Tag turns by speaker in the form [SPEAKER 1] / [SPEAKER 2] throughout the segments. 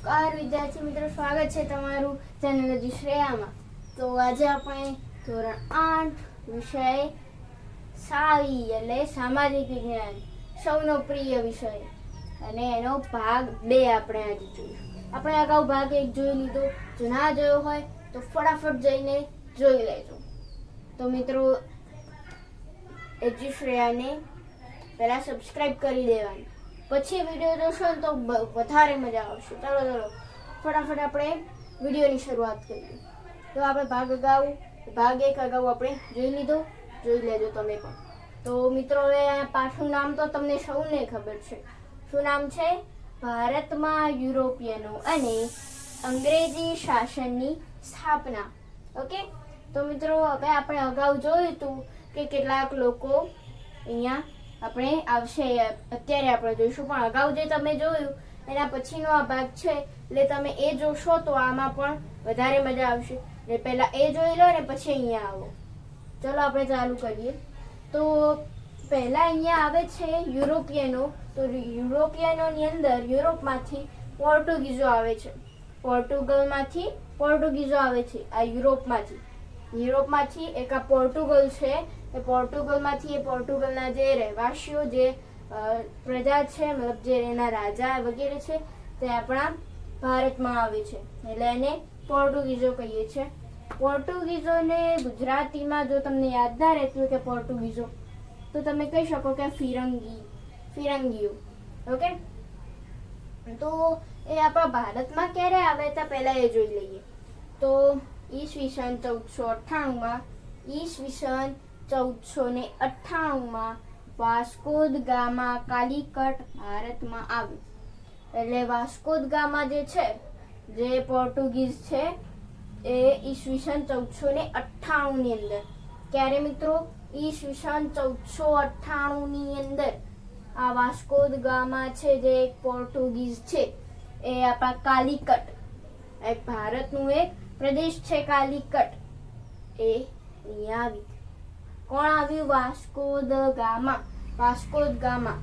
[SPEAKER 1] નમસ્કાર વિદ્યાર્થી મિત્રો, સ્વાગત છે તમારું ચેનલ શ્રેયામાં. તો આજે આપણે ધોરણ આઠ વિષય સાવી એટલે સામાજિક વિજ્ઞાન, સૌનો પ્રિય વિષય. અને એનો ભાગ બે આપણે આજે જોઈશું. આપણે અગાઉ ભાગ એક જોઈ લીધો, જો ના જોયો હોય તો ફટાફટ જઈને જોઈ લેજો. તો મિત્રો એજી શ્રેયાને પહેલાં સબસ્ક્રાઈબ કરી દેવાની. પછી વીડિયો જોશો તો વધારે મજા આવશે. ચાલો ચાલો. ફટાફટ આપણે વિડીયોની શરૂઆત કરીએ. તો આપણે ભાગ અગાઉ, ભાગ એક અગાઉ આપણે જોઈ લીધો. જોઈ લેજો તમે પણ. તો મિત્રો, હવે પાછું નામ તો તમને સૌને ખબર છે. શું નામ છે? ભારતમાં યુરોપિયનો અને અંગ્રેજી શાસનની સ્થાપના. ઓકે? તો મિત્રો, હવે આપણે અગાઉ જોયું હતું કે કેટલાક લોકો અહીંયા આપણે આવશે, અત્યારે આપણે જોઈશું. પણ અગાઉ જે તમે જોયું, એના પછીનો આ ભાગ છે, એટલે તમે એ જોશો તો આમાં પણ વધારે મજા આવશે. એટલે પહેલાં એ જોઈ લો ને પછી અહીંયા આવો. ચલો આપણે ચાલુ કરીએ. તો પહેલાં અહીંયા આવે છે યુરોપિયનો. તો યુરોપિયનોની અંદર યુરોપમાંથી પોર્ટુગીઝો આવે છે. પોર્ટુગલમાંથી પોર્ટુગીઝો આવે છે. આ યુરોપમાંથી. યુરોપમાંથી એક આ પોર્ટુગલ છે. એ પોર્ટુગલમાંથી એ પોર્ટુગલના જે રહેવાસીઓ, જે પ્રજા છે, મતલબ જે એના રાજા વગેરે છે, તે આપણા ભારતમાં આવે છે. એટલે એને પોર્ટુગીઝો કહીએ છીએ પોર્ટુગીઝોને ગુજરાતીમાં જો તમને યાદ ના રહેતું કે પોર્ટુગીઝો તો તમે કહી શકો કે ફિરંગી, ફિરંગીઓ. ઓકે? તો એ આપણા ભારતમાં ક્યારે આવે તો પહેલાં એ જોઈ લઈએ. તો ઈસવીસન ચૌદસો અઠ્ઠાણુંમાં ઈસવીસન ચૌદસો ને અઠ્ઠાણુંમાં વાસ્કોદ ગામા કાલિકટ ભારતમાં આવ્યું. એટલે વાસ્કોદ ગામા જે છે, જે પોર્ટુગીઝ છે, એ ઈસવીસન ચૌદસો ને અઠ્ઠાણુંની અંદર. ક્યારે મિત્રો? ઈસવીસન ચૌદસો અઠ્ઠાણું ની અંદર આ વાસ્કોદ ગામા છે જે એક પોર્ટુગીઝ છે, એ આપણા કાલિકટ, એક ભારતનું એક પ્રદેશ છે કાલિકટ. એ આવી. કોણ આવ્યું? Vasco da Gama Vasco da Gama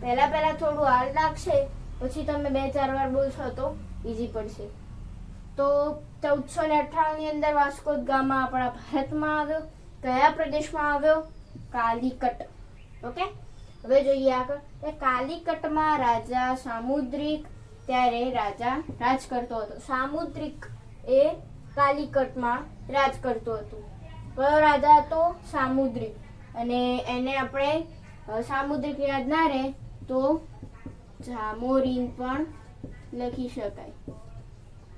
[SPEAKER 1] પહેલા પહેલા થોડું હાલ લાગશે, પછી તમે બે ચાર વાર બોલશો તો ઈઝી પડશે. તો ચૌદસો ને અઠ્ઠાણું ની અંદર વાસ્કો દ ગામા આપણા ભારતમાં આવ્યો, કયા પ્રદેશમાં આવ્યો? કાલિકટ. ઓકે? હવે જોઈએ આગળ. કે કાલિકટમાં રાજા સામુદ્રિક, ત્યારે રાજા રાજ કરતો હતો. સામુદ્રિક એ કાલિકટમાં રાજ કરતો હતો. કયો રાજા હતો? સામુદ્રિક. અને એને આપણે સામુદ્રિક યાદ ના રહે તો જામોરીન પણ લખી શકાય.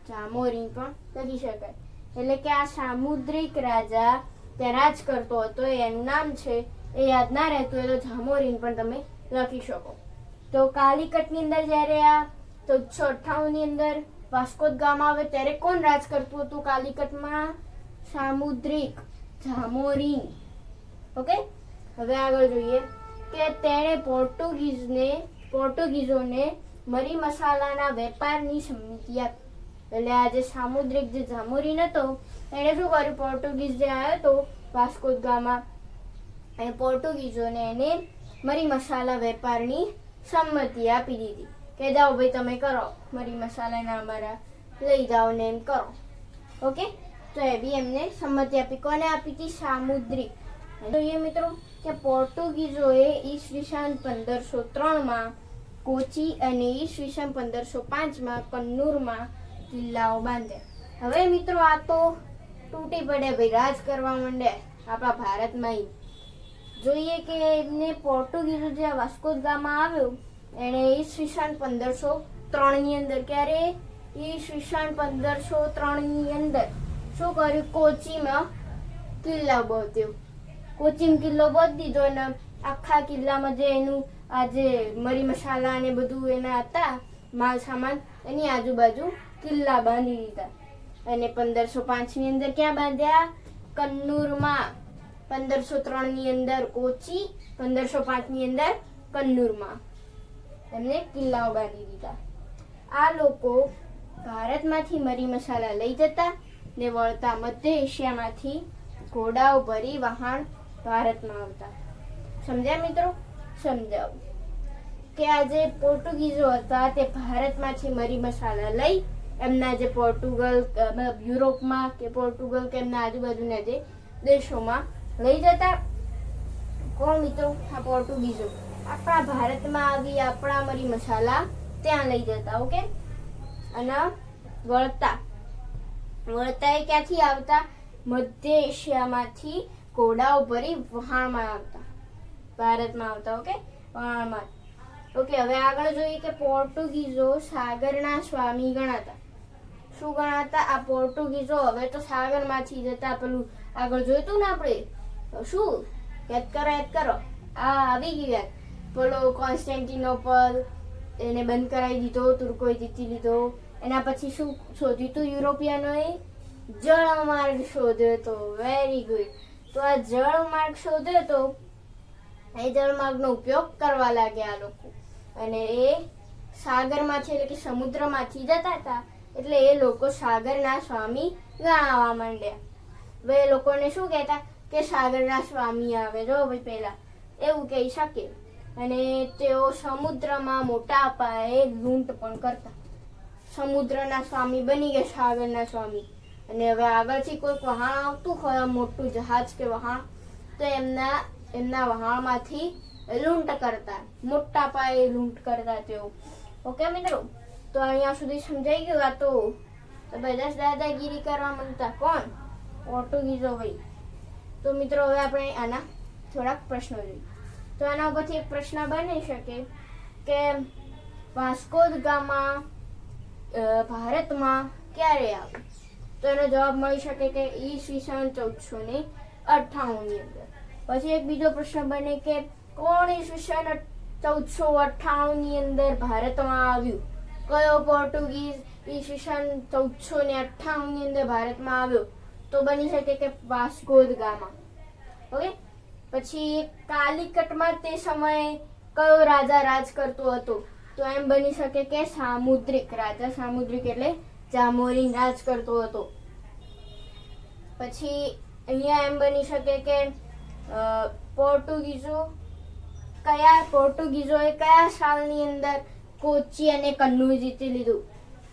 [SPEAKER 1] જામોરીન પણ લખી શકાય. એટલે કે આ સામુદ્રિક રાજા ત્યાં રાજ કરતો હતો, એનું નામ છે, એ યાદ ના રહેતું હોય તો જામોરીન પણ તમે લખી શકો. તો કાલિકટની અંદર જ્યારે આ ચૌદસો અઠ્ઠાણું ની અંદર વાસ્કોદ ગામ આવે ત્યારે કોણ રાજ કરતું હતું? કાલિકટમાં સામુદ્રિક જામોરી ઓકે? હવે આગળ જોઈએ કે તેણે પોર્ટુગીઝને, પોર્ટુગીઝોને મરી મસાલાના વેપારની સંમતિ આપી. એટલે આ જે સામુદ્રિક જે જામોરીન હતો, એણે શું કર્યું? પોર્ટુગીઝ જે આવ્યો હતો વાસ્કો દ ગામા એ પોર્ટુગીઝોને એને મરી મસાલા વેપારની સંમતિ આપી દીધી. કે જાઓ ભાઈ તમે કરો. મરી મસાલાના અમારા લઈ જાઓ ને એમ કરો. ઓકે? તો એવી એમને સંમતિ આપી. કોને આપી હતી? સામુદ્રિક જોઈએ મિત્રો કે પોર્ટુગીઝોએ ઈસવીસન પંદરસો ત્રણમાં કોચી અને ઈસવીસન પંદરસો પાંચમાં કન્નૂરમાં કિલ્લાઓ બાંધ્યા. હવે મિત્રો આ તો તૂટી પડે ભાઈ. રાજ કરવા માંડે આપણા ભારતમાં. જોઈએ કે એમને પોર્ટુગીઝો જે વાસ્કો ગામમાં આવ્યો એણે ઈસવીસન પંદરસો ત્રણની અંદર ક્યારે? ઈસવીસન પંદરસો ત્રણની અંદર. શું કર્યું? કોચીમાં કિલ્લા બાંધ્યો. કોચીમ કિલ્લો બાંધી દીધો અને આખા કિલ્લામાં જે એનું આ જે મરી મસાલા ને બધું એના હતા, માલ સામાન, એની આજુબાજુ કિલ્લા બાંધી દીધા. અને પંદરસો પાંચની અંદર ક્યાં બાંધ્યા? કન્નૂરમાં. પંદરસો ત્રણની અંદર કોચી, પંદરસો પાંચની અંદર કન્નૂરમાં. એમને કિલ્લાઓ બાંધી દીધા. આ લોકો ભારતમાંથી મરી મસાલા લઈ જતા ને વળતા મધ્ય એશિયામાંથી ઘોડાઓ ભરી વહાણ ભારતમાં આવતા. સમજ્યા મિત્રો? સમજાવું. કે આ જે પોર્ટુગીઝો હતા તે ભારતમાંથી મરી મસાલા લઈ એમના જે પોર્ટુગલ યુરોપમાં કે પોર્ટુગલ કે એમના આજુબાજુના જે દેશોમાં લઈ જતા. કોણ મિત્રો? આ પોર્ટુગીઝો આપણા ભારતમાં આવી આપણા મરી મસાલા ત્યાં લઈ જતા, ઓકે? અને વળતા. વળતા એ ક્યાંથી આવતા? મધ્ય એશિયામાંથી ઘોડાઓ ભરી વહાણમાં આવતા. ભારતમાં આવતા, ઓકે? વહાણમાં. ઓકે, હવે આગળ જોઈએ કે પોર્ટુગીઝો સાગરના સ્વામી ગણાતા. શું ગણાતા? આ પોર્ટુગીઝો હવે તો સાગરમાંથી જતા પેલું આગળ જોઈતું ને આપણે? શું? યાદ કરો યાદ કરો. આ આવી ગયું પેલો કોન્સ્ટેન્ટિનોપલ એને બંધ કરાવી દીધો, તુર્કોએ જીતી લીધો. એના પછી શું શોધ્યું હતું યુરોપિયનોએ જળમાર્ગ શોધ્યો હતો વેરી ગુડ તો આ જળમાર્ગ શોધ્યો તો એ જળમાર્ગનો ઉપયોગ કરવા લાગ્યા આ લોકો. અને એ સાગરમાંથી એટલે કે સમુદ્રમાંથી જતા હતા. એટલે એ લોકો સાગરના સ્વામી ગણાવા માંડ્યા. હવે એ લોકોને શું કહેતા કે સાગરના સ્વામી આવે. જો ભાઈ પહેલા એવું કહી શકે. અને તેઓ સમુદ્રમાં મોટા પાયે લૂંટ પણ કરતા. સમુદ્રના સ્વામી બની ગયા, સાગરના સ્વામી. અને હવે આગળથી કોઈક વહાણ આવતું હોય મોટું જહાજ કે વહાણ, તો એમના એમના વહાણમાંથી લૂંટ કરતા. મોટા પાયે લૂંટ કરતા તેઓ. ઓકે મિત્રો? તો અહીંયા સુધી સમજાઈ ગયું આ તો. જબરદસ્ત દાદાગીરી કરવા માંગતા. કોણ? પોર્ટુગીઝો ભાઈ. તો મિત્રો, હવે આપણે આના થોડાક પ્રશ્નો જોઈએ. તો આના ઉપરથી એક પ્રશ્ન બની શકે કે વાસ્કો ગામા ભારતમાં ક્યારે આવ્યું તો એનો જવાબ મળી શકે કે ઈસવીસન ચૌદસો ને અઠ્ઠાણું ની અંદર. પછી એક બીજો પ્રશ્ન બને કે કોણ ઈસવીસન ચૌદસો અઠ્ઠાણું ની અંદર ભારતમાં આવ્યું? કયો પોર્ટુગીઝ ઈસવીસન ચૌદસો ને અઠ્ઠાણું ની અંદર ભારતમાં આવ્યો? તો બની શકે કે વાસ્કો ગામા ઓકે? પછી કાલિકટમાં તે સમયે કયો રાજા રાજ કરતો હતો? તો એમ બની શકે કે સામુદ્રિક રાજા, સામુદ્રિક એટલે જામોરી રાજ કરતો હતો. પછી અહીંયા એમ બની શકે કે પોર્ટુગીઝો કયા, પોર્ટુગીઝોએ કયા સાલની અંદર કોચી અને કન્નૂર જીતી લીધું?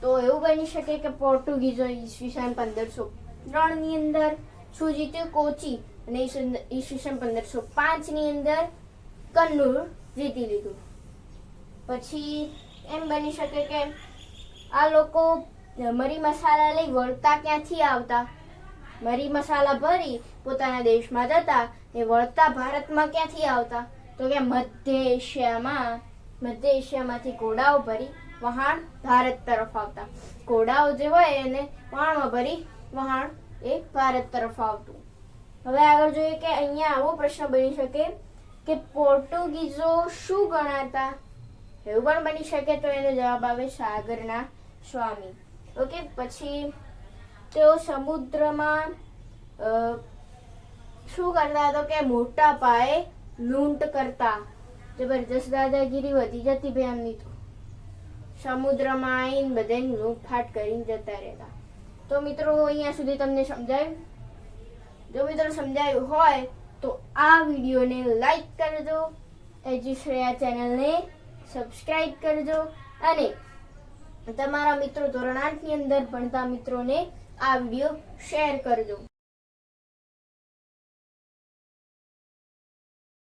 [SPEAKER 1] તો એવું બની શકે કે પોર્ટુગીઝો ઈસવીસન પંદરસો ત્રણની અંદર શું જીત્યું? કોચી અને ઈસવીસન- પંદરસો પાંચની અંદર કન્નૂર જીતી લીધું. પછી એમ બની શકે કે આ લોકો મરી મસાલા લઈ વળતા ક્યાંથી આવતા? મરી મસાલા ભરી પોતાના દેશમાં જતા એ વળતા ભારતમાં ક્યાંથી આવતા? તો કે મધ્ય એશિયામાં, મધ્ય એશિયામાંથી ઘોડાઓ ભરી વહાણ ભારત તરફ આવતા. ઘોડાઓ જે હોય એને વહાણમાં ભરી વહાણ એ ભારત તરફ આવતું. હવે આગળ જોઈએ કે અહીંયા આવો પ્રશ્ન બની શકે કે પોર્ટુગીઝો શું ગણાતા? એવું પણ બની શકે તો એનો જવાબ આવે સાગરના સ્વામી. ઓકે પછી તેઓ સમુદ્રમાં શું કરતા તો કે મોટા પાયે લૂંટ કરતા. જબરજસ્ત દાદાગીરી વધી જતી ભાઈ એમની તો. સમુદ્રમાં આવીને બધાની લૂંટફાટ કરીને જતા રહેતા. તો મિત્રો અહીંયા સુધી તમને સમજાયું? જો મિત્રો સમજાયું હોય તો આ વિડીયોને લાઈક કરજો એજ્યુશ્રેયા ચેનલને સબસ્ક્રાઈબ કરજો અને તમારા મિત્રો ધોરણ આઠની અંદર ભણતા મિત્રોને આ વીડિયો શેર કરજો.